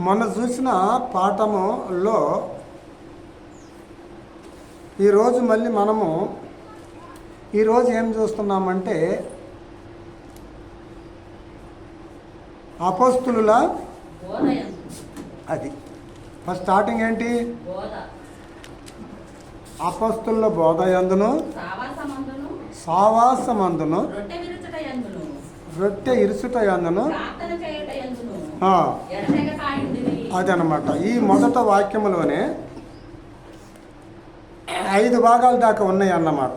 మొన్న చూసిన పాఠములో ఈరోజు మళ్ళీ మనము ఈరోజు ఏం చూస్తున్నామంటే అపస్తులుల. అది. ఫస్ట్ స్టార్టింగ్ ఏంటి? అపస్తుల బోధ యందును సావాసమందును. రొట్టె విరుచుట యందును అదనమాట ఈ మొదట వాక్యములోనే ఐదు భాగాల దాకా ఉన్నాయి అన్నమాట.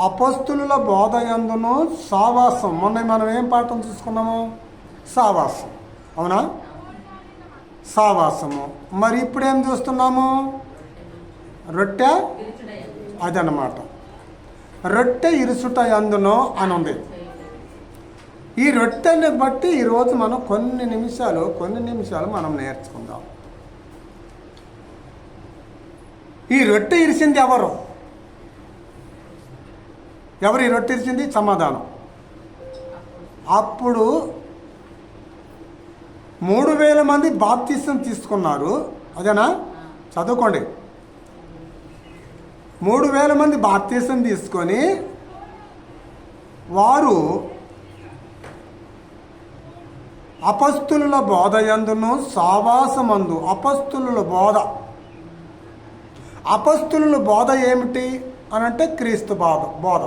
అపస్తుల బోధ యందును సావాసం. మొన్న మనం ఏం పాఠం చూసుకున్నాము? సావాసం. అవునా? సావాసము. మరి ఇప్పుడు ఏం చూస్తున్నాము? రొట్టె. అదనమాట రొట్టె ఇరుసుట యందును అని ఉంది ఈ రొట్టెని బట్టి ఈరోజు మనం కొన్ని నిమిషాలు కొన్ని నిమిషాలు మనం నేర్చుకుందాం. ఈ రొట్టె ఇరిసింది ఎవరు? ఎవరు ఈ రొట్టె ఇరిసింది? సమాధానం. అప్పుడు మూడు వేల మంది బాప్తీసం తీసుకున్నారు. అదేనా? చదువుకోండి. మూడు వేల మంది బాప్తీసం తీసుకొని వారు అపస్తుల బోధ ఎందును సావాసమందు. అపస్తుల బోధ. అపస్తుల బోధ ఏమిటి? అని అంటే క్రీస్తు బోధ బోధ.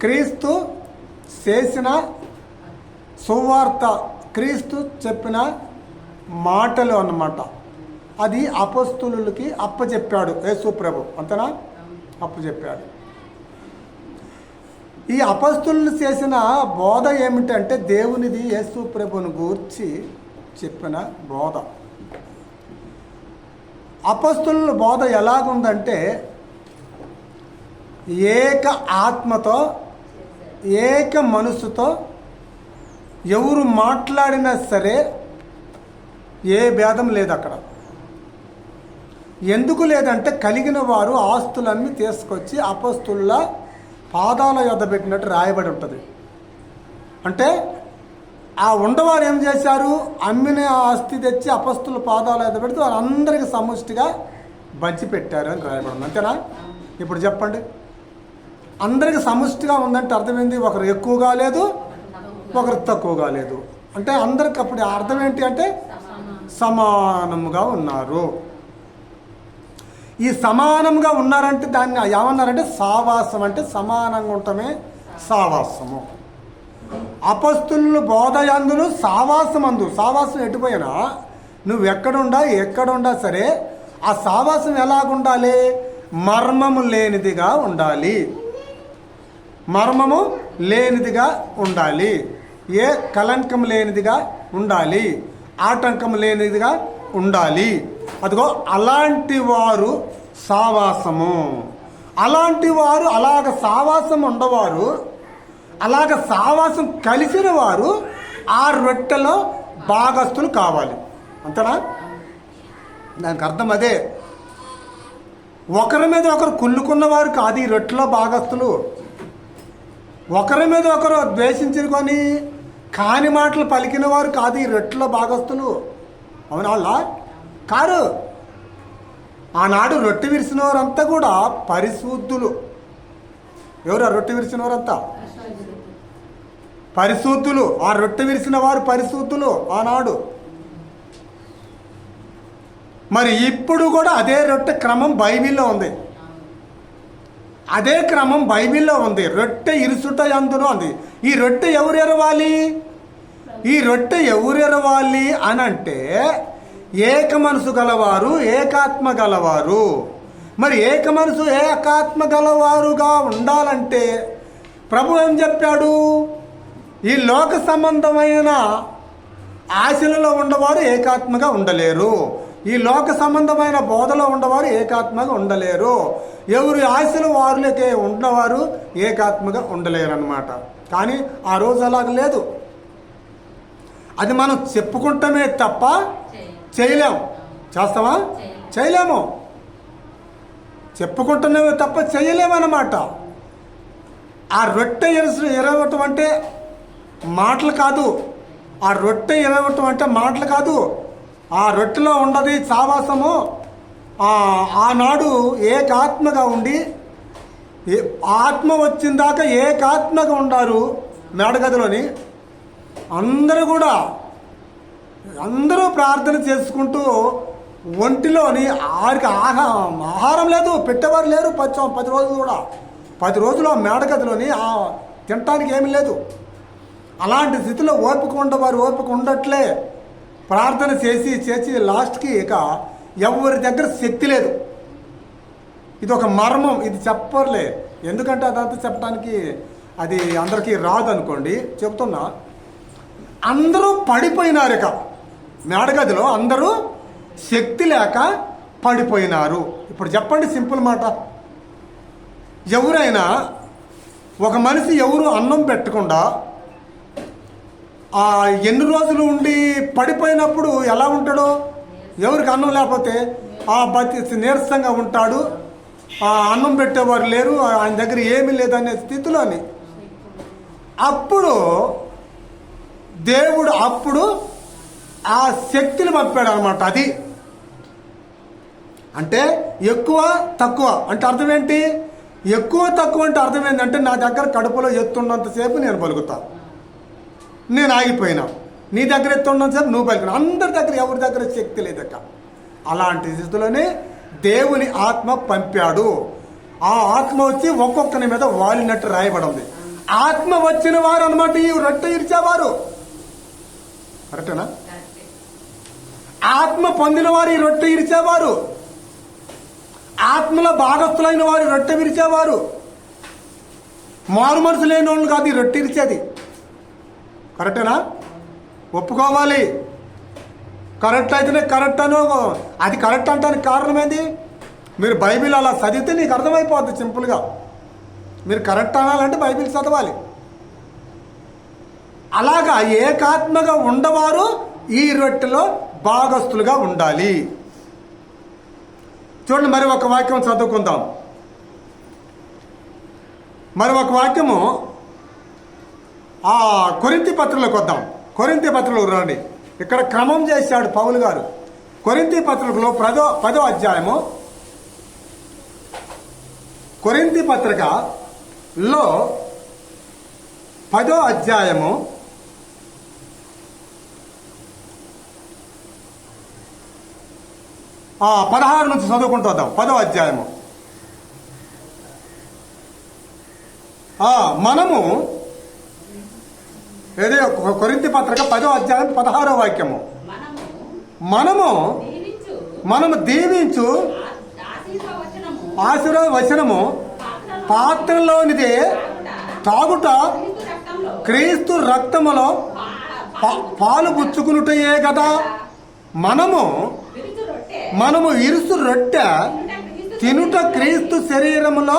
క్రీస్తు చేసిన సువార్త క్రీస్తు చెప్పిన మాటలు అన్నమాట. అది అపస్తులకి అప్పచెప్పాడు యేసు ప్రభు అంతనా? అప్పచెప్పాడు ఈ అపస్తులు చేసిన బోధ ఏమిటంటే దేవునిది యేసు ప్రభుని గూర్చి చెప్పిన బోధ. అపస్తుల బోధ ఎలాగుందంటే ఏక ఆత్మతో ఏక మనసుతో ఎవరు మాట్లాడినా సరే ఏ భేదం లేదు అక్కడ ఎందుకు లేదంటే కలిగిన వారు ఆస్తులన్నీ తీసుకొచ్చి అపస్తుల్లా పాదాల యొద్ద పెట్టినట్టు రాయబడి ఉంటుంది. అంటే ఆ ఉండవారు ఏం చేశారు? అమ్మిన ఆస్తి తెచ్చి అపస్తుల పాదాల యొద్ద పెడితే వారందరికి సముష్టిగా బంచి పెట్టారు అని రాయబడి ఉంది. అంతేనా? ఇప్పుడు చెప్పండి. అందరికి సముష్టిగా ఉందంటే అర్థమైంది ఒకరు ఎక్కువగా లేదు ఒకరు తక్కువగా లేదు. అంటే అందరికి అప్పుడు అర్థం ఏంటి అంటే సమానముగా ఉన్నారు. ఈ సమానంగా ఉన్నారంటే దాన్ని ఏమన్నారంటే సావాసం అంటే సమానంగా ఉండటమే సావాసము. అపస్తులు సాహాసం అందు సావాసం ఎటుపోయినా? నువ్వు ఎక్కడుండా ఎక్కడుండా సరే ఆ సావాసం ఎలాగుండాలి? మర్మము లేనిదిగా ఉండాలి. మర్మము లేనిదిగా ఉండాలి. ఏ కలంకం లేనిదిగా ఉండాలి. ఆటంకం లేనిదిగా ఉండాలి. అదిగో అలాంటి వారు సావాసము. అలాంటి వారు అలాగ సావాసం ఉండవారు. అలాగ సావాసం కలిసిన వారు ఆ రొట్టెలో భాగస్తులు కావాలి. అంతేనా? దానికి అర్థం అదే. ఒకరి మీద ఒకరు కుళ్ళుకున్నవారు కాదు ఈ రొట్టెలో భాగస్థులు. ఒకరి మీద ఒకరు ద్వేషించుకొని కాని మాటలు పలికిన వారు కాదు ఈ రొట్టెలో భాగస్థులు. అవునా వాళ్ళ కారు ఆనాడు రొట్టె విరిసిన వారంతా కూడా పరిశుద్ధులు. ఎవరు ఆ రొట్టె విరిసిన వారంతా? పరిశుద్ధులు. ఆ రొట్టె విరిసిన వారు పరిశుద్ధులు ఆనాడు. మరి ఇప్పుడు కూడా అదే రొట్టె క్రమం బైబిల్లో ఉంది. అదే క్రమం బైబిల్లో ఉంది. రొట్టె ఇరుసుట అందును ఉంది ఈ రొట్టె ఎవరు ఎరవాలి? ఈ రొట్టె ఎవరెరవాలి అని అంటే ఏక మనసు గలవారు ఏకాత్మ గలవారు. మరి ఏక మనసు ఏకాత్మ గలవారుగా ఉండాలంటే ప్రభు ఏం చెప్పాడు? ఈ లోక సంబంధమైన ఆశలలో ఉండవారు ఏకాత్మగా ఉండలేరు. ఈ లోక సంబంధమైన బోధలో ఉండవారు ఏకాత్మగా ఉండలేరు. ఎవరి ఆశలు వారులకే ఉన్నవారు ఏకాత్మగా ఉండలేరు అనమాట కానీ ఆ రోజు అలాగ లేదు. అది మనం చెప్పుకుంటామే తప్ప చేయలేము చేస్తావా? చేయలేము. చెప్పుకుంటున్నవి తప్ప చేయలేమన్నమాట. ఆ రొట్టె ఎరవటం అంటే మాటలు కాదు. ఆ రొట్టె ఇవ్వటం అంటే మాటలు కాదు. ఆ రొట్టెలో ఉండదు సావాసము. ఆనాడు ఏకాత్మగా ఉండి ఆత్మ వచ్చిన దాకా ఏకాత్మగా ఉండారు మేడగదిలోని. అందరూ కూడా అందరూ ప్రార్థన చేసుకుంటూ ఒంటిలోని ఆరికి ఆహా ఆహారం లేదు పెట్టేవారు లేరు పది పది రోజులు కూడా. పది రోజులు ఆ మేడగదిలోని ఆ తినటానికి ఏమీ లేదు. అలాంటి స్థితిలో ఓపిక ఉండవారు ఓపిక ఉండట్లే. ప్రార్థన చేసి చేసి లాస్ట్కి ఇక ఎవరి దగ్గర శక్తి లేదు. ఇది ఒక మర్మం ఇది చెప్పర్లే. ఎందుకంటే అదంతా చెప్పడానికి అది అందరికీ రాదు అనుకోండి చెప్తున్నా అందరూ పడిపోయినారు ఇక మేడగదిలో అందరూ శక్తి లేక పడిపోయినారు. ఇప్పుడు చెప్పండి సింపుల్ మాట. ఎవరైనా ఒక మనిషి ఎవరు అన్నం పెట్టకుండా ఆ ఎన్ని రోజులు ఉండి పడిపోయినప్పుడు ఎలా ఉంటాడో? ఎవరికి అన్నం లేకపోతే ఆ బతి నీరసంగా ఉంటాడు. ఆ అన్నం పెట్టేవారు లేరు. ఆయన దగ్గర ఏమీ లేదనే స్థితిలోని. అప్పుడు దేవుడు అప్పుడు ఆ శక్తిని పంపాడు అనమాట అది అంటే ఎక్కువ తక్కువ అంటే అర్థం ఏంటి? ఎక్కువ తక్కువ అంటే అర్థం ఏంటంటే నా దగ్గర కడుపులో ఎత్తున్నంతసేపు నేను పలుకుతా నేను ఆగిపోయినా. నీ దగ్గర ఎత్తున్నంతసేపు నువ్వు పలికిన అందరి దగ్గర ఎవరి దగ్గర శక్తి లేదక్క. అలాంటి స్థితిలోనే దేవుని ఆత్మ పంపాడు. ఆ ఆత్మ వచ్చి ఒక్కొక్కని మీద వాలినట్టు రాయబడింది. ఆత్మ వచ్చిన వారు అనమాట ఈ రొట్టె ఇరిచేవారు. కరెక్టేనా? ఆత్మ పొందిన వారు ఈ రొట్టె ఇరిచేవారు ఆత్మల భాగస్థులైన వారు రొట్టె విరిచేవారు. మారు మనసు లేని వాళ్ళు కాదు ఈ రొట్టె ఇరిచేది కరెక్టేనా? ఒప్పుకోవాలి. కరెక్ట్ అయితేనే కరెక్ట్ అని. అది కరెక్ట్ అంటానికి కారణం ఏంది మీరు బైబిల్ అలా చదివితే నీకు అర్థమైపోద్ది సింపుల్గా. మీరు కరెక్ట్ అనాలంటే బైబిల్ చదవాలి. అలాగా ఏకాత్మగా ఉండవారు ఈ రొట్టెలో భాగస్తులుగా ఉండాలి. చూడండి మరి ఒక వాక్యం చదువుకుందాం. మరి ఒక వాక్యము ఆ కొరింతి పత్రులకు వద్దాం. కొరింతి పత్రికలోకి రండి. ఇక్కడ క్రమం చేశాడు పౌలు గారు. కొరింతి పత్రికలో పదో పదో అధ్యాయము. కొరింతి పత్రికలో పదో అధ్యాయము. పదహారు నుంచి చదువుకుంటూ వద్దాం. పదో అధ్యాయము. ఆ, మనము ఏదే? కొరింతి పత్రిక పదో అధ్యాయం పదహారో వాక్యము. మనము మనము దీవించు మనము ఆశీర్వాద వచనము పాత్రలోనిది పాత్రలోనిదే తాగుట క్రీస్తు రక్తములో పాలు పుచ్చుకునుటయే కదా మనము మనము ఇరుసు రొట్టె తినుట క్రీస్తు శరీరంలో శరీరములో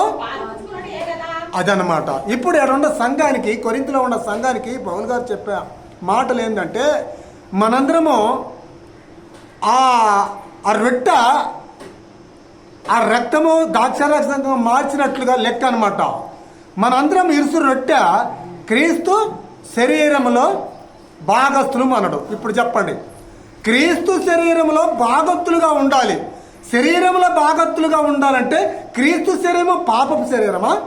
అదనమాట ఇప్పుడు ఎక్కడ ఉన్న సంఘానికి కొరింతలో ఉన్న సంఘానికి పౌల్ గారు చెప్పే మాటలు ఏంటంటే మనందరము ఆ ఆ రొట్టె ఆ రక్తము ద్రాక్షారక్తంగా మార్చినట్లుగా లెక్క అనమాట మనందరం ఇరుసు రొట్టె క్రీస్తు శరీరములో భాగస్థులు అనడు. ఇప్పుడు చెప్పండి. క్రీస్తు శరీరములో భాగత్తులుగా ఉండాలి. శరీరంలో భాగత్తులుగా ఉండాలంటే క్రీస్తు శరీరము పాపపు శరీరమా.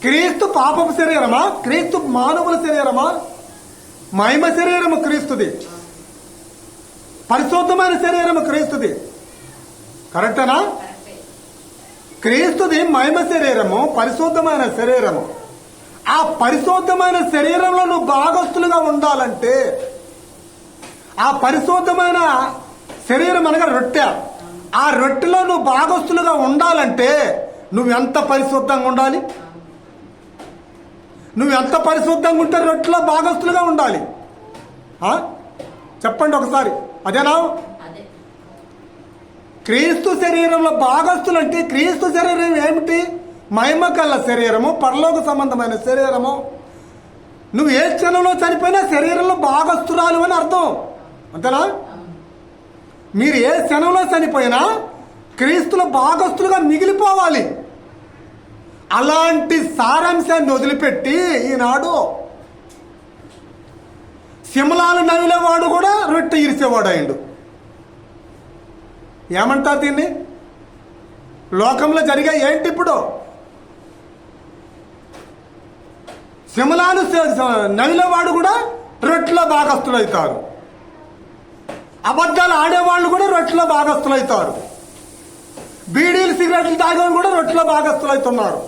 క్రీస్తు పాపపు శరీరమా? క్రీస్తు మానవుల శరీరమా? మహిమ శరీరము క్రీస్తుది. పరిశుద్ధమైన శరీరము క్రీస్తుది. కరెక్టేనా? కరెక్టే. క్రీస్తుది మహిమ శరీరము పరిశుద్ధమైన శరీరము. ఆ పరిశుద్ధమైన శరీరంలో నువ్వు భాగస్తులుగా ఉండాలంటే ఆ పరిశుద్ధమైన శరీరం అనగా రొట్టె. ఆ రొట్టెలో నువ్వు భాగస్తులుగా ఉండాలంటే నువ్వు ఎంత పరిశుద్ధంగా ఉండాలి? నువ్వు ఎంత పరిశుద్ధంగా ఉంటే రొట్టెలో భాగస్తులుగా ఉండాలి? చెప్పండి ఒకసారి. అదేనా? అదే. క్రీస్తు శరీరంలో భాగస్తులు అంటే క్రీస్తు శరీరం ఏమిటి? మహిమ శరీరము పరలోక సంబంధమైన శరీరము. నువ్వు ఏ క్షణంలో చనిపోయినా శరీరంలో భాగస్థురాలు అని అర్థం. అంతేనా? మీరు ఏ క్షణంలో చనిపోయినా క్రీస్తుల భాగస్థులుగా మిగిలిపోవాలి. అలాంటి సారాంశాన్ని వదిలిపెట్టి ఈనాడు సిమలాలు నవిలేవాడు కూడా రొట్టె ఇరిచేవాడు అయిండు. ఏమంటారు దీన్ని? లోకంలో జరిగే ఏంటి ఇప్పుడు? సిమలాలు నవిలేవాడు కూడా రొట్టెలో భాగస్థులవుతారు అబద్ధాలు ఆడేవాళ్ళు కూడా రొట్టెలో భాగస్థులవుతారు బీడీలు సిగరెట్లు తాగేవాళ్ళు కూడా రొట్టెలో భాగస్థులవుతున్నారు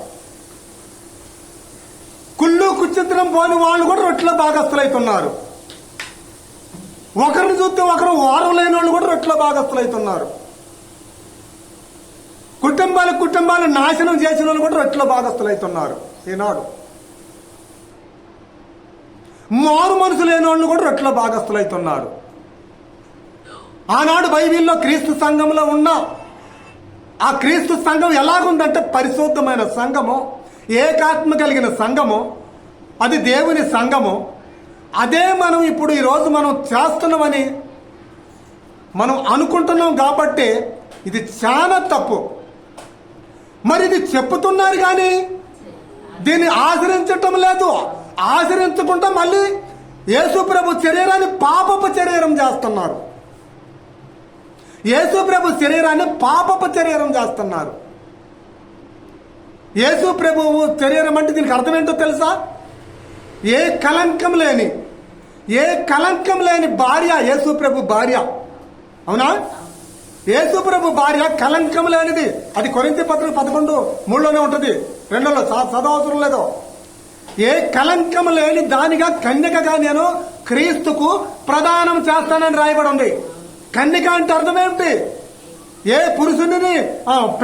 కుళ్ళు కుచిత్రం పోని వాళ్ళు కూడా రొట్టెలో భాగస్థులవుతున్నారు ఒకరిని చూస్తే ఒకరు వారం లేని వాళ్ళు కూడా రొట్టెలో భాగస్థులవుతున్నారు కుటుంబాలు కుటుంబాలు నాశనం చేసిన వాళ్ళు కూడా రొట్టెల భాగస్థులవుతున్నారు ఈనాడు మారు మనసు లేని వాళ్ళు కూడా రొట్టెలో భాగస్థులైతున్నారు. ఆనాడు బైబిల్లో క్రీస్తు సంఘంలో ఉన్న ఆ క్రీస్తు సంఘం ఎలాగుందంటే పరిశుద్ధమైన సంఘము ఏకాత్మ కలిగిన సంఘము అది దేవుని సంఘము. అదే మనం ఇప్పుడు ఈరోజు మనం చేస్తున్నామని మనం అనుకుంటున్నాం కాబట్టి ఇది చాలా తప్పు. మరి ఇది చెప్పుతున్నారు కానీ దీన్ని ఆచరించటం లేదు. ఆచరించకుండా మళ్ళీ యేసుప్రభు శరీరాన్ని పాపపు శరీరం చేస్తున్నారు. యేసుప్రభు శరీరాన్ని పాపపు శరీరం చేస్తున్నారు. యేసు ప్రభువు శరీరం అంటే దీనికి అర్థం ఏంటో తెలుసా? ఏ కలంకం లేని ఏ కలంకం లేని భార్య యేసు ప్రభు భార్య. అవునా? యేసు ప్రభు భార్య కలంకం లేనిది. అది కొరింత పత్రిక పదకొండు మూడులోనే ఉంటుంది. రెండోలో చదవసరం లేదు ఏ కలంకం లేని దానిగా కన్యకగా నేను క్రీస్తుకు ప్రదానం చేస్తానని రాయబడి ఉంది. కన్యక అంటే అర్థమేమిటి ఏ పురుషుని ఆ,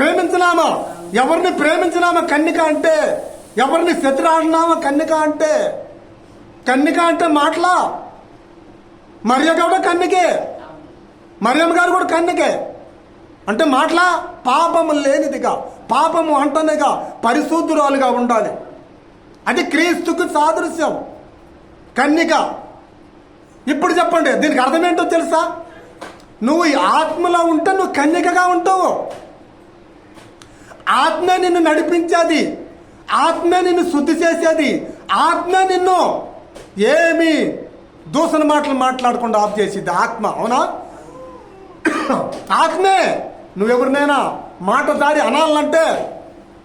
ఎవరిని ప్రేమించినామా కన్యక అంటే? ఎవరిని శత్రునామా కన్యక అంటే? కన్యక అంటే మాటలా? మరియ కూడా కన్యకే. మరియమ్మ గారు కూడా కన్యకే. అంటే మాటలా? పాపము లేనిదిగా పాపము అంటనేగా పరిశుద్ధురాలుగా ఉండాలి. అది క్రీస్తుకు సాదృశ్యం. కన్నిక ఇప్పుడు చెప్పండి దీనికి అర్థం ఏంటో తెలుసా? నువ్వు ఈ ఆత్మలో ఉంటే నువ్వు కన్యకగా ఉంటావు. ఆత్మ నిన్ను నడిపించేది. ఆత్మ నిన్ను శుద్ధి చేసేది. ఆత్మ నిన్ను ఏమి దూసన మాటలు మాట్లాడకుండా ఆఫ్ చేసేది. ఆత్మ అవునా? ఆత్మే. నువ్వెవరినైనా మాట దారి అనాలంటే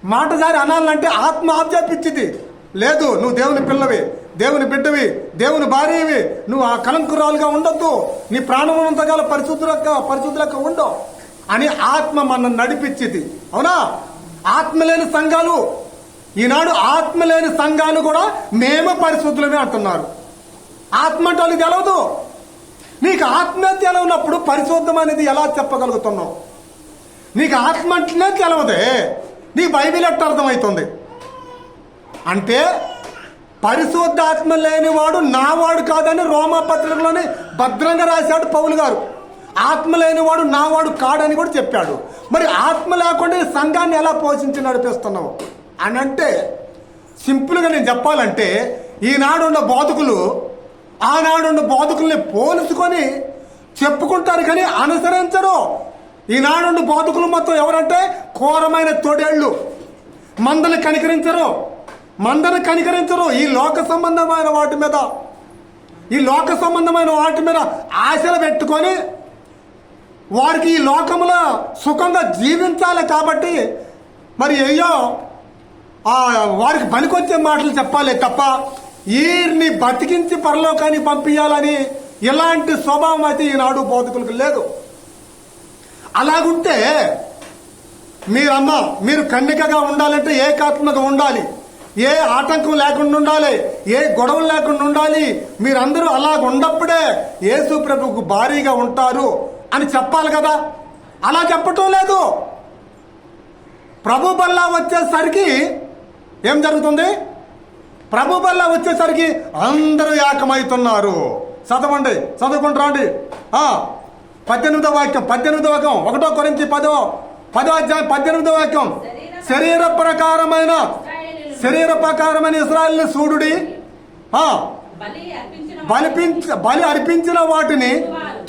మాట దారి అనాలంటే ఆత్మ ఆఫ్ చేపించింది. లేదు నువ్వు దేవుని పిల్లవి దేవుని బిడ్డవి దేవుని భార్యవి నువ్వు ఆ కలంకురాలుగా ఉండొద్దు. నీ ప్రాణం పరిశుద్ధులక్క పరిశుద్ధులక్క ఉండవు. అని ఆత్మ మనం నడిపించింది. అవునా? ఆత్మ లేని సంఘాలు. ఈనాడు ఆత్మ లేని సంఘాలు కూడా మేము పరిశుద్ధులమే అంటున్నారు. ఆత్మ అంటే వాళ్ళకి తెలవదు. నీకు ఆత్మ ఉన్నప్పుడు పరిశుద్ధం అనేది ఎలా చెప్పగలుగుతున్నావు? నీకు ఆత్మ అంటేనే తెలవదే. నీ బైబిల్ ఎట్ట అర్థమవుతుంది? అంటే పరిశుద్ధాత్మ లేనివాడు నావాడు కాదని రోమాపత్రికలోనే భద్రంగా రాశాడు పౌలు గారు. ఆత్మ లేనివాడు నావాడు కాడని కూడా చెప్పాడు. మరి ఆత్మ లేకుండా ఈ సంఘాన్ని ఎలా పోషించి నడిపిస్తున్నావు? అని అంటే సింపుల్గా నేను చెప్పాలంటే ఈనాడు ఉన్న బోధకులు ఆనాడు ఉన్న బోధకుల్ని పోల్చుకొని చెప్పుకుంటారు కానీ అనుసరించరు. ఈనాడు బోధకులు మొత్తం ఎవరంటే ఘోరమైన తోడేళ్ళు మందలు కనికరించరు. మందను కనికరించరు. ఈ లోక సంబంధమైన వాటి మీద ఈ లోక సంబంధమైన వాటి మీద ఆశలు పెట్టుకొని వారికి ఈ లోకంలో సుఖంగా జీవించాలి కాబట్టి మరి అయ్యో వారికి పనికొచ్చే మాటలు చెప్పాలి తప్ప వీరిని బతికించి పరలోకానికి పంపించాలని ఇలాంటి స్వభావం అయితే ఈనాడు బోధకులకు లేదు. అలాగుంటే మీరమ్మ మీరు కన్నికగా ఉండాలంటే ఏకాత్మగా ఉండాలి. ఏ ఆటంకం లేకుండా ఉండాలి ఏ గొడవలు లేకుండా ఉండాలి మీరందరూ అలా ఉన్నప్పుడే యేసు ప్రభుకు భారీగా ఉంటారు అని చెప్పాలి కదా? అలా చెప్పటం లేదు. ప్రభు బల్లా వచ్చేసరికి ఏం జరుగుతుంది? ప్రభు బల్లా వచ్చేసరికి అందరూ ఏకమవుతున్నారు. చదవండి చదువుకుంటారా అండి పద్దెనిమిదో వాక్యం పద్దెనిమిదో వాక్యం ఒకటో కొరించి పదో పదో అధ్యాయం పద్దెనిమిదో వాక్యం. శరీర ప్రకారమైన శరీర ప్రకారమైన ఇస్రాయల్ని సూడుడి బలి అర్పించిన బలిపించ బలి అర్పించిన వాటిని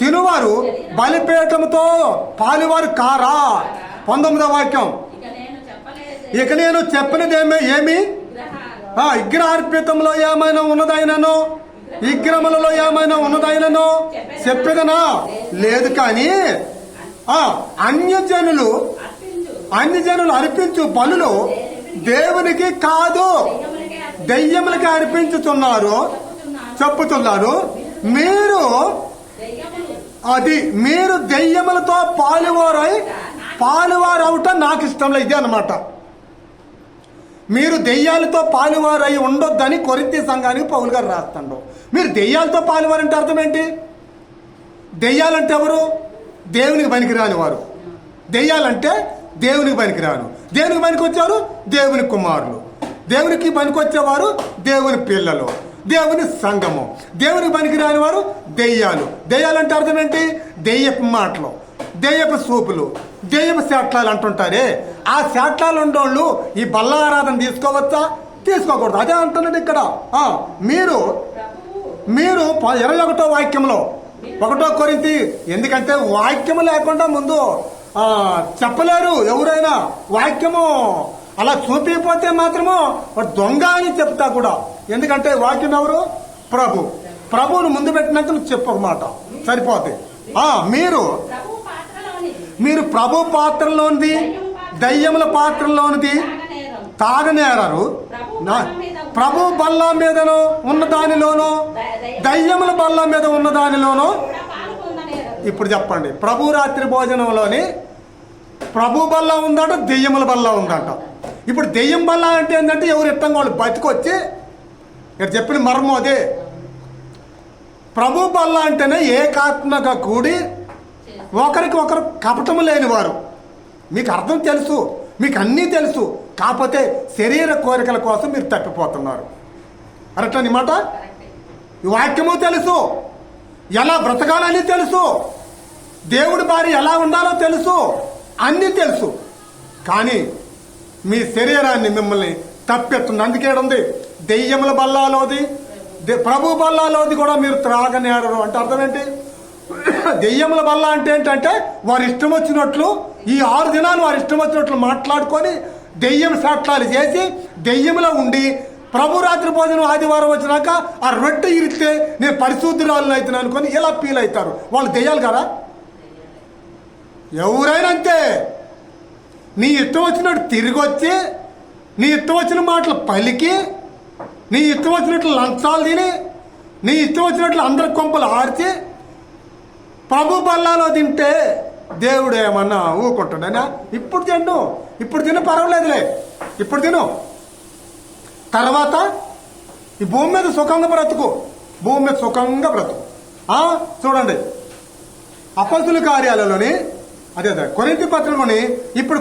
తినువారు. బలిపీఠముతో పాలివారు కారా? పంతొమ్మిదో వాక్యం. ఇక నేను చెప్పినదేమే ఏమి విగ్రహ విగ్రహార్పితంలో ఏమైనా ఉన్నదైనను? విగ్రహములలో ఏమైనా ఉన్నదైనను? చెప్పేదనా? లేదు కానీ ఆ అన్యజనులు అన్యజనులు అర్పించు బలులు దేవునికి కాదు దెయ్యములకి అర్పించుతున్నారు. చెప్పుతున్నారు. మీరు అది మీరు దెయ్యములతో పాలువారై పాలువారవుట నాకు ఇష్టం లేదు ఇదే అనమాట మీరు దెయ్యాలతో పాలువారై ఉండొద్దని కొరింతి సంఘానికి పౌలు గారు రాస్తాడు. మీరు దెయ్యాలతో పాలువారంటే అర్థం ఏంటి? దెయ్యాలంటే ఎవరు? దేవునికి పనికిరాని వారు. దెయ్యాలంటే దేవునికి పనికిరాను. దేవునికి పనికొచ్చారు? దేవుని కుమారులు. దేవునికి పనికొచ్చేవారు? దేవుని పిల్లలు. దేవుని సంగము దేవునికి పనికిరాని వారు? దెయ్యాలు. దెయ్యాలంటే అర్థం ఏంటి? దెయ్యపు మాటలు. దెయ్యపు సూపులు. దెయ్యపు శాట్లాలు అంటుంటారే. ఆ శాట్లాలు ఉండోళ్ళు ఈ బల్ల ఆరాధన తీసుకోవచ్చా? తీసుకోకూడదు. అదే అంటున్నాడు ఇక్కడ. మీరు మీరు ప- ఇరవై ఒకటో వాక్యంలో. ఒకటో కొరింది ఎందుకంటే వాక్యం లేకుండా ముందు చెప్పలేరు ఎవరైనా వాక్యము అలా చూపిపోతే మాత్రము దొంగ అని చెప్తా కూడా. ఎందుకంటే వాక్యం ఎవరు? ప్రభు. ప్రభువును ముందు పెట్టినంత నువ్వు చెప్పు మాట. సరిపోతుంది ఆ, మీరు ప్రభువు మీరు ప్రభు పాత్రలోనిది దయ్యముల పాత్రలోనిది తాగనేరారు. ప్రభు బల్ల మీదను ఉన్న దానిలోనూ దయ్యముల బల్ల మీద ఉన్న దానిలోనూ ఇప్పుడు చెప్పండి. ప్రభు రాత్రి భోజనంలోని ప్రభు బల్ల ఉందంట దెయ్యముల బల్ల ఉందంట. ఇప్పుడు దెయ్యం బల్ల అంటే ఏంటంటే ఎవరు ఇట్టంగా వాళ్ళు బతికొచ్చి ఇక్కడ చెప్పిన మర్మం అదే. ప్రభు బల్ల అంటేనే ఏకాత్మగా కూడి ఒకరికి ఒకరు కపటము లేనివారు. మీకు అర్థం తెలుసు మీకు అన్నీ తెలుసు. కాకపోతే శరీర కోరికల కోసం మీరు తప్పిపోతున్నారు. అరట నీ ఈ వాక్యము తెలుసు. ఎలా బ్రతకాలని తెలుసు. దేవుడి భార్య ఎలా ఉండాలో తెలుసు. అన్నీ తెలుసు. కానీ మీ శరీరాన్ని మిమ్మల్ని తప్పెత్తుంది. అందుకేడుంది దెయ్యముల బల్లాలోది ప్రభు బల్లాలోది కూడా మీరు త్రాగనేడరు అంటే అర్థం ఏంటి? దెయ్యముల బల్ల అంటే ఏంటంటే వారి ఇష్టం వచ్చినట్లు ఈ ఆరు దినాలు వారి ఇష్టం వచ్చినట్లు మాట్లాడుకొని దెయ్యం శాట్లాలు చేసి దెయ్యములో ఉండి ప్రభు రాత్రి భోజనం ఆదివారం వచ్చినాక ఆ రొట్టె ఇరిస్తే నేను పరిశుద్ధురాలను అవుతున్నాను అనుకొని ఇలా ఫీల్ అవుతారు. వాళ్ళు దెయ్యాలు కదా ఎవరైనా అంతే నీ ఇష్టం వచ్చినట్టు తిరిగి వచ్చి నీ ఇష్టం వచ్చిన మాటలు పలికి నీ ఇష్టం వచ్చినట్లు లంచాలు తిని నీ ఇష్టం వచ్చినట్లు అందరి కొంపలు ఆర్చి ప్రభు బల్లాలో తింటే దేవుడు ఏమన్నా ఊకుంటాడనా ఇప్పుడు తిను ఇప్పుడు తిను పర్వాలేదులే. ఇప్పుడు తిను. తర్వాత ఈ భూమి మీద సుఖంగా బ్రతుకు. భూమి మీద సుఖంగా బ్రతుకు. చూడండి. అపస్తుల కార్యాలలోని అదే అదే. కొరింతి పత్రికని ఇప్పుడు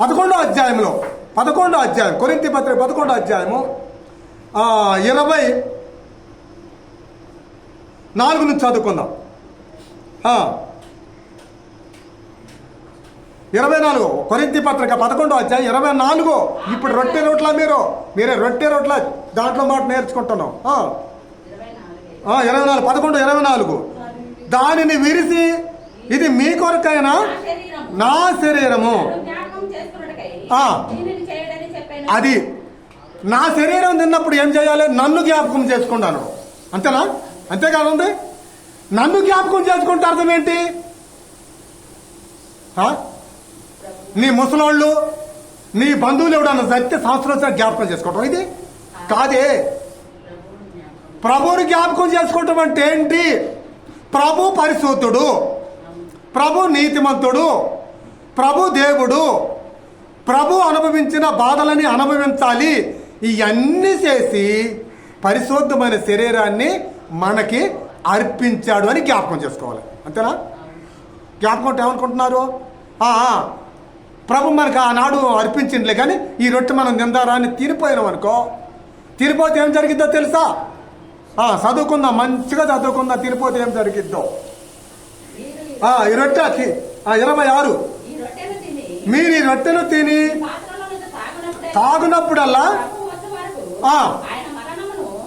పదకొండో అధ్యాయంలో పదకొండో అధ్యాయం కొరింతి పత్రిక పదకొండో అధ్యాయము ఇరవై నాలుగు నుంచి చదువుకుందాం. ఇరవై నాలుగు కొరింతి పత్రిక పదకొండో అధ్యాయం ఇరవై నాలుగు. ఇప్పుడు రొట్టె రొట్ల మీరు? మీరే రొట్టె రొట్ల దాంట్లో మాట నేర్చుకుంటున్నాం. ఇరవై ఇరవై నాలుగు. పదకొండు ఇరవై నాలుగు. దానిని విరిసి ఇది మీ కొరకైనా? నా శరీరం నా శరీరము అది నా శరీరం తిన్నప్పుడు ఏం చేయాలి? నన్ను జ్ఞాపకం చేసుకుంటాను. అంతేనా? అంతేకాదు ఉంది నన్ను జ్ఞాపకం చేసుకుంటే అర్థం ఏంటి? నీ ముసలోళ్ళు నీ బంధువులు ఎవడన్నా సత్య సంవత్సరం జ్ఞాపకం చేసుకోవటం ఇది? కాదే. ప్రభువుని జ్ఞాపకం చేసుకోవటం అంటే ఏంటి? ప్రభు పరిశుద్ధుడు. ప్రభు నీతిమంతుడు ప్రభు దేవుడు ప్రభు అనుభవించిన బాధలని అనుభవించాలి. ఇవన్నీ చేసి పరిశుద్ధమైన శరీరాన్ని మనకి అర్పించాడు అని జ్ఞాపకం చేసుకోవాలి. అంతేనా? జ్ఞాపకం అంటే ఏమనుకుంటున్నారు ప్రభు మనకు ఆనాడు అర్పించిందిలే కానీ ఈ రొట్టె మనం నిందారాన్ని అని తినిపోయినాం అనుకో తినిపోతే ఏం జరిగిద్దో తెలుసా? చదువుకుందాం మంచిగా చదువుకుందాం తినిపోతే ఏం జరిగిద్దో? ఈ రొట్టె ఇరవై ఆరు. మీరు ఈ రొట్టెను తిని తాగునప్పుడల్లా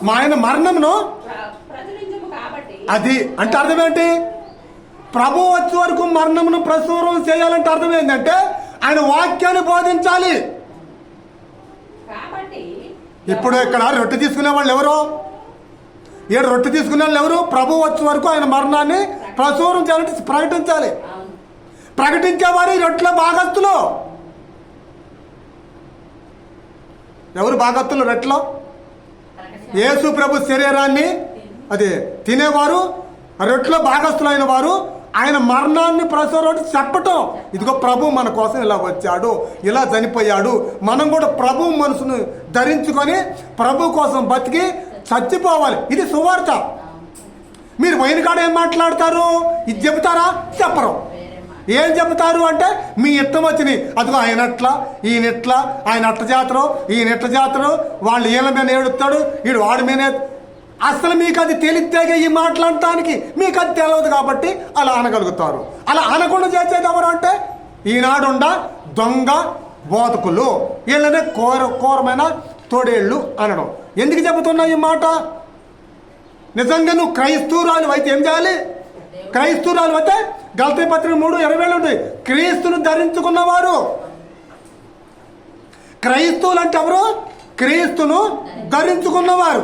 మా ఆయన మరణమును అది అంటే అర్థం ఏంటి ప్రభు వచ్చే వరకు మరణమును ప్రసూరం చేయాలంటే అర్థం ఏంటంటే ఆయన వాక్యాన్ని బోధించాలి. ఇప్పుడు ఇక్కడ రొట్టె తీసుకునే వాళ్ళు ఎవరు? ఏడు రొట్టె తీసుకునే వాళ్ళు ఎవరు? ప్రభు వచ్చే వరకు ఆయన మరణాన్ని ప్రచురం చేయాలంటే ప్రకటించాలి. ప్రకటించేవారు ఈ రొట్టెల భాగస్తులు ఎవరు భాగస్తులు రొట్టెలో? యేసు ప్రభు శరీరాన్ని అది తినేవారు రొట్టెలో భాగస్థులైన వారు ఆయన మరణాన్ని ప్రసరం చెప్పటం. ఇదిగో ప్రభు మన కోసం ఇలా వచ్చాడు ఇలా చనిపోయాడు. మనం కూడా ప్రభు మనసును ధరించుకొని ప్రభు కోసం బతికి చచ్చిపోవాలి. ఇది సువార్త. మీరు పోయిన కాడ ఏం మాట్లాడతారు? ఇది చెబుతారా? చెప్పరు. ఏం చెబుతారు అంటే మీ ఇష్టం వచ్చినాయి అదిగో ఆయన ఎట్లా? ఈయన ఎట్లా? ఆయన అట్ట జాతర ఈయన ఎట్ల జాతర వాళ్ళు ఈయన మీద ఏడుస్తాడు? వీడు వాడి మీద అసలు మీకు అది తెలిస్తేగా ఈ మాట్లాడటానికి మీకు అది తెలియదు కాబట్టి అలా అనగలుగుతారు. అలా అనకుండా చేసేది ఎవరు అంటే ఈనాడుండ దొంగ బోధకులు. వీళ్ళనే కోర కోరమైన తోడేళ్ళు అనడం. ఎందుకు చెబుతున్నా ఈ మాట? నిజంగా నువ్వు క్రైస్తవురాలు అయితే ఏం చేయాలి? క్రైస్తవురాలు అయితే గల్తీ పత్రిక మూడు ఇరవై ఏళ్ళు ఉంది. క్రీస్తును ధరించుకున్నవారు. క్రైస్తవులు అంటే ఎవరు? క్రీస్తును ధరించుకున్నవారు.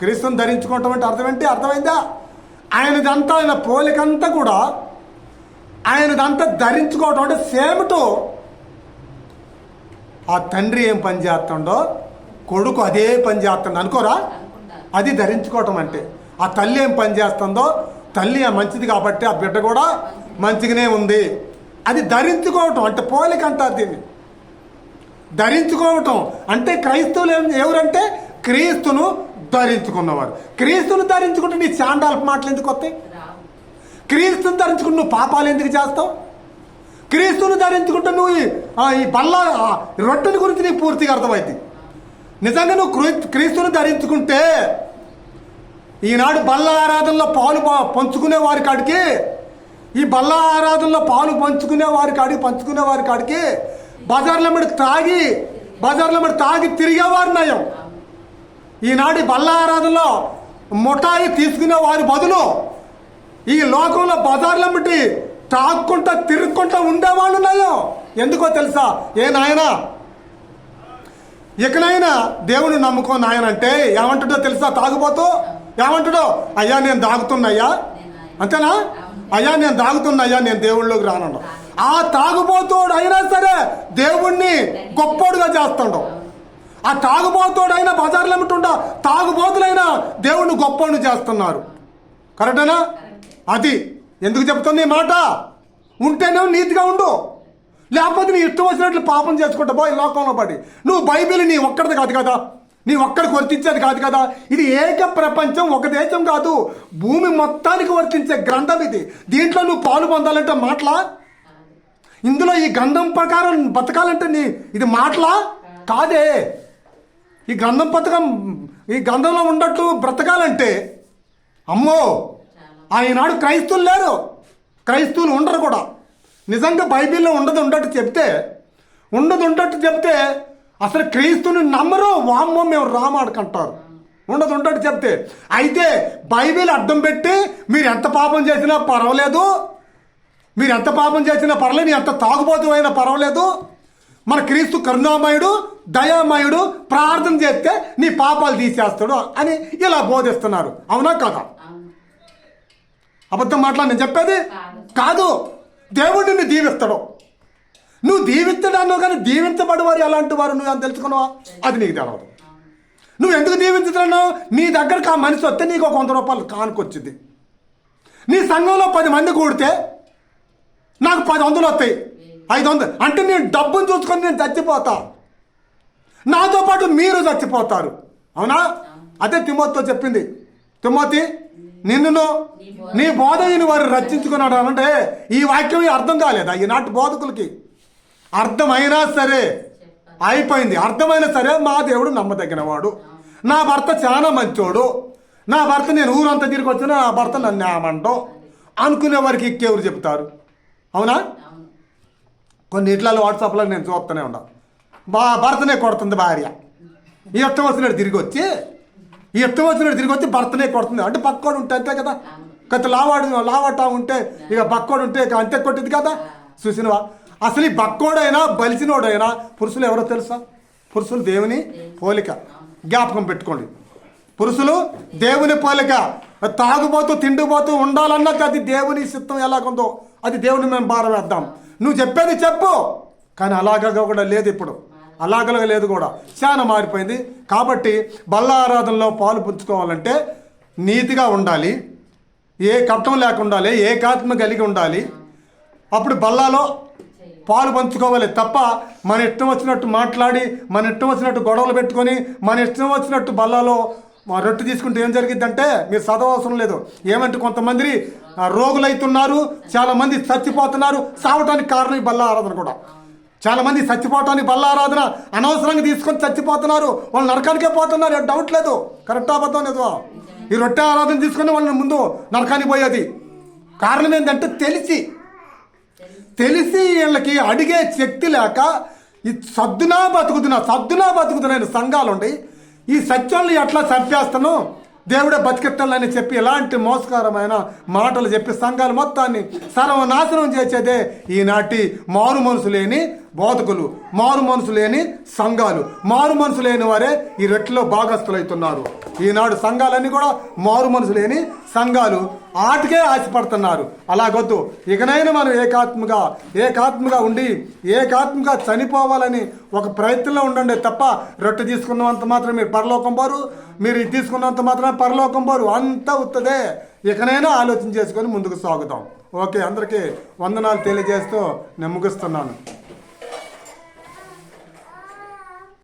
క్రీస్తును ధరించుకోవటం అంటే అర్థం ఏంటి? అర్థమైందా? ఆయనదంతా ఆయన పోలికంతా కూడా ఆయనదంతా ధరించుకోవటం అంటే సేమ్ టు ఆ తండ్రి ఏం పని చేస్తుండో కొడుకు అదే పని చేస్తుండో అనుకోరా? అది ధరించుకోవటం అంటే. ఆ తల్లి ఏం పని చేస్తుందో తల్లి ఆ మంచిది కాబట్టి ఆ బిడ్డ కూడా మంచిగానే ఉంది. అది ధరించుకోవటం అంటే పోలిక అంటారు దీన్ని. ధరించుకోవటం అంటే క్రైస్తవులు ఎవరంటే క్రీస్తును ధరించుకున్నవారు. క్రీస్తును ధరించుకుంటే నీ చాండాలపు మాటలు ఎందుకు వస్తాయి? క్రీస్తుని ధరించుకుంటే నువ్వు పాపాలు ఎందుకు చేస్తావు? క్రీస్తుని ధరించుకుంటే నువ్వు ఈ- బల్ల రొట్టెని గురించి నీకు పూర్తిగా అర్థమైంది నిజంగా నువ్వు క్రీ- క్రీస్తుని ధరించుకుంటే ఈనాడు బల్ల ఆరాధనలో పాలు ప- పంచుకునే వారి కాడికి ఈ బల్ల ఆరాధనలో పాలు పంచుకునే వారి కాడికి పంచుకునే వారి కాడికి బజార్ల మీద తాగి బజార్ల మీద తాగి తిరిగేవారు నయం. ఈనాడు బల్ల ఆరాధనలో ముఠాయి తీసుకునే వారి బదులు ఈ లోకంలో బజార్ల బట్టి తాక్కుంటా తిరుగుకుంటా ఉండేవాళ్ళు నయం. ఎందుకో తెలుసా? ఏ నాయనా? ఇకనైనా దేవుని నమ్ముకోని ఆయన అంటే ఏమంటాడో తెలుసా? తాగుపోతూ ఏమంటాడో? అయ్యా నేను దాగుతున్నాయ్యా. అంతేనా? అయ్యా నేను దాగుతున్నాయ్యా నేను దేవుళ్ళలోకి రానండు ఆ తాగుబోతోడు అయినా సరే దేవుణ్ణి గొప్పోడుగా చేస్తాడు. ఆ తాగుబోతోడైనా బజార్లు బజార్లో తాగుబోతులైనా దేవుణ్ణి గొప్పోడు చేస్తున్నారు. కరెక్టేనా? అది. ఎందుకు చెప్తుంది మాట? ఉంటేనే నీతిగా ఉండు. లేకపోతే నీ ఇష్టం వచ్చినట్లు పాపం చేసుకుంటా పోయి లోకంలో పడి. నువ్వు బైబిల్ నీ ఒక్కడిది కాదు కదా. నీ ఒక్కడికి వర్తించేది కాదు కదా. ఇది ఏక ప్రపంచం ఒక దేశం కాదు. భూమి మొత్తానికి వర్తించే గ్రంథం ఇది. దీంట్లో నువ్వు పాలు పొందాలంటే మాటలా? ఇందులో ఈ గంధం ప్రకారం బతకాలంటే నీ ఇది మాటలా? కాదే. ఈ గంధం పథకం ఈ గంధంలో ఉన్నట్టు బ్రతకాలంటే అమ్మో ఆయనాడు క్రైస్తవులు లేరు. క్రైస్తవులు ఉండరు కూడా. నిజంగా బైబిల్లో ఉండదు ఉండట్టు చెప్తే ఉండదు ఉండట్టు చెప్తే అసలు క్రీస్తుని నమ్మరు వామ్మో మేము రామాడుకుంటారు. ఉండదు ఉండట్టు చెప్తే. అయితే బైబిల్ అడ్డం పెట్టి మీరు ఎంత పాపం చేసినా పర్వాలేదు. మీరు ఎంత పాపం చేసినా పర్వాలేదు. ఎంత తాగుబోతు అయినా పర్వాలేదు. మన క్రీస్తు కరుణామయుడు దయామయుడు ప్రార్థన చేస్తే నీ పాపాలు తీసేస్తాడు అని ఇలా బోధిస్తున్నారు. అవునా కదా? అబద్ధం మాట్లాడి నేను చెప్పేది? కాదు. దేవుడు నిన్ను దీవిస్తాడు. నువ్వు దీవిస్తాడు కానీ కానీ దీవించబడేవారు ఎలాంటి వారు నువ్వు అని తెలుసుకున్నావా? అది నీకు తెలవదు. నువ్వు ఎందుకు దీవించుతున్నావు నీ దగ్గరకు ఆ మనిషి వస్తే నీకు ఒక వంద రూపాయలు కానుకొచ్చింది నీ సంఘంలో పది మంది కూడితే నాకు పది వందలు వస్తాయి. ఐదు వందలు. అంటే నేను డబ్బును చూసుకొని నేను చచ్చిపోతా. నాతో పాటు మీరు చచ్చిపోతారు. అవునా? అదే తిమోతితో చెప్పింది. తిమోతి నిన్నును నీ బోధని వారు రచించుకున్నాడు అంటే ఈ వాక్యం అర్థం కాలేదు? ఈనాటి బోధకులకి. అర్థమైనా సరే అయిపోయింది. అర్థమైనా సరే మా దేవుడు నమ్మదగినవాడు. నా భర్త చాలా మంచోడు. నా భర్త నేను ఊరంతా తిరిగి వచ్చిన నా భర్త నన్ను ఏమంటో అనుకునే వారికి ఎక్కేవారు చెప్తారు. అవునా? కొన్ని ఇట్లలో వాట్సాప్లో నేను చూస్తూనే ఉన్నా. బా భర్తనే కొడుతుంది భార్య. ఈ ఇష్టం వచ్చినట్టు తిరిగి వచ్చి ఈ వచ్చినట్టు తిరిగి వచ్చి భర్తనే కొడుతుంది. అంటే పక్కోడు ఉంటే అంతే కదా? కొత్త లావాడు లావటా ఉంటే ఇక బక్కోడు ఉంటే ఇక అంతే కొట్టింది కదా? చూసినవా? అసలు ఈ బక్కోడైనా బలిసినోడైనా పురుషులు ఎవరో తెలుసా? పురుషులు దేవుని పోలిక. జ్ఞాపకం పెట్టుకోండి. పురుషులు దేవుని పోలిక. తాగుబోతూ తిండిపోతూ ఉండాలన్నది అది దేవుని చిత్తం ఎలాగుందో. అది దేవుని మేము భారం వేద్దాం. నువ్వు చెప్పేది చెప్పు కానీ అలాగగా కూడా లేదు ఇప్పుడు. అలాగగా లేదు కూడా. చాలా మారిపోయింది. కాబట్టి బల్ల ఆరాధనలో పాలు పుంజుకోవాలంటే నీతిగా ఉండాలి. ఏ కట్టం లేకుండా ఏకాత్మ కలిగి ఉండాలి. అప్పుడు బల్లాలో పాలు పంచుకోవాలి తప్ప మన ఇష్టం వచ్చినట్టు మాట్లాడి మన ఇష్టం వచ్చినట్టు గొడవలు పెట్టుకొని మన ఇష్టం వచ్చినట్టు బల్లాలో రొట్టె తీసుకుంటే ఏం జరిగిద్దంటే మీరు చదవవసరం లేదు. ఏమంటే కొంతమంది రోగులైతున్నారు చాలామంది చచ్చిపోతున్నారు సావటానికి కారణం ఈ బల్ల ఆరాధన కూడా. చాలా మంది చచ్చిపోవటానికి బల్ల ఆరాధన అనవసరంగా తీసుకొని చచ్చిపోతున్నారు. వాళ్ళు నరకానికే పోతున్నారు. డౌట్ లేదు. కరెక్ట్ అబద్ధం లేదు. ఈ రొట్టె ఆరాధన తీసుకొని వాళ్ళని ముందు నరకానికి పోయేది. కారణం ఏంటంటే తెలిసి తెలిసి వీళ్ళకి అడిగే శక్తి లేక ఈ సద్దునా బతుకుతున్నా సద్దునా బతుకుతున్న సంఘాలు ఉండి ఈ సత్యాలను ఎట్లా చంపేస్తాను? దేవుడే బతికెట్టాలని చెప్పి ఎలాంటి మోసకరమైన మాటలు చెప్పి సంఘాలు మొత్తాన్ని సర్వనాశనం చేసేదే ఈనాటి మారు మనసు లేని బోధకులు మారు మనసు లేని సంఘాలు మారు మనసు లేని వారే ఈ రెట్లో భాగస్థులవుతున్నారు. ఈనాడు సంఘాలన్నీ కూడా మారు మనసు లేని సంఘాలు ఆటికే ఆశపడుతున్నారు. అలాగొద్దు. ఇకనైనా మనం ఏకాత్మగా ఏకాత్మగా ఉండి ఏకాత్మగా చనిపోవాలని ఒక ప్రయత్నంలో ఉండండి తప్ప రొట్టె తీసుకున్నంత మాత్రం మీరు పరలోకం పోరు మీరు ఇది తీసుకున్నంత మాత్రం పరలోకం పోరు. అంతా ఉత్తదే. ఇకనైనా ఆలోచన చేసుకొని ముందుకు సాగుతాం ఓకే అందరికీ వందనాలు తెలియజేస్తూ నేను ముగిస్తున్నాను